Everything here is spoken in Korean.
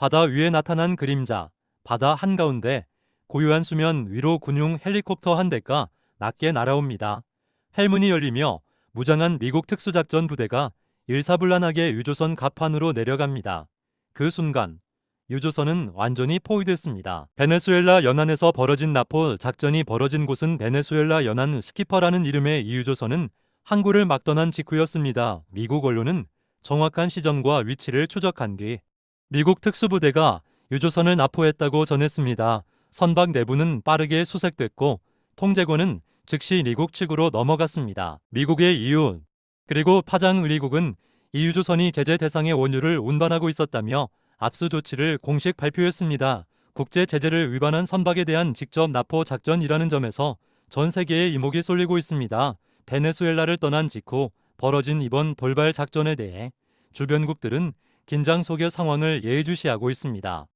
바다 위에 나타난 그림자, 바다 한가운데 고요한 수면 위로 군용 헬리콥터 한 대가 낮게 날아옵니다. hel문이 열리며 무장한 미국 특수작전 부대가 일사불란하게 유조선 갑판으로 내려갑니다. 그 순간 유조선은 완전히 포위됐습니다. 베네수엘라 연안에서 벌어진 나포 작전이 벌어진 곳은 베네수엘라 연안 스키퍼라는 이름의 이 유조선은 항구를 막 떠난 직후였습니다. 미국 언론은 정확한 시점과 위치를 추적한 뒤 미국 특수부대가 유조선을 납포했다고 전했습니다. 선박 내부는 빠르게 수색됐고 통제권은 즉시 미국 측으로 넘어갔습니다. 미국의 이유 그리고 파장 의리국은 이 유조선이 제재 대상의 원유를 운반하고 있었다며 압수 조치를 공식 발표했습니다. 국제 제재를 위반한 선박에 대한 직접 납포 작전이라는 점에서 전 세계의 이목이 쏠리고 있습니다. 베네수엘라를 떠난 직후 벌어진 이번 돌발 작전에 대해 주변국들은 긴장 속의 상황을 예의주시하고 있습니다.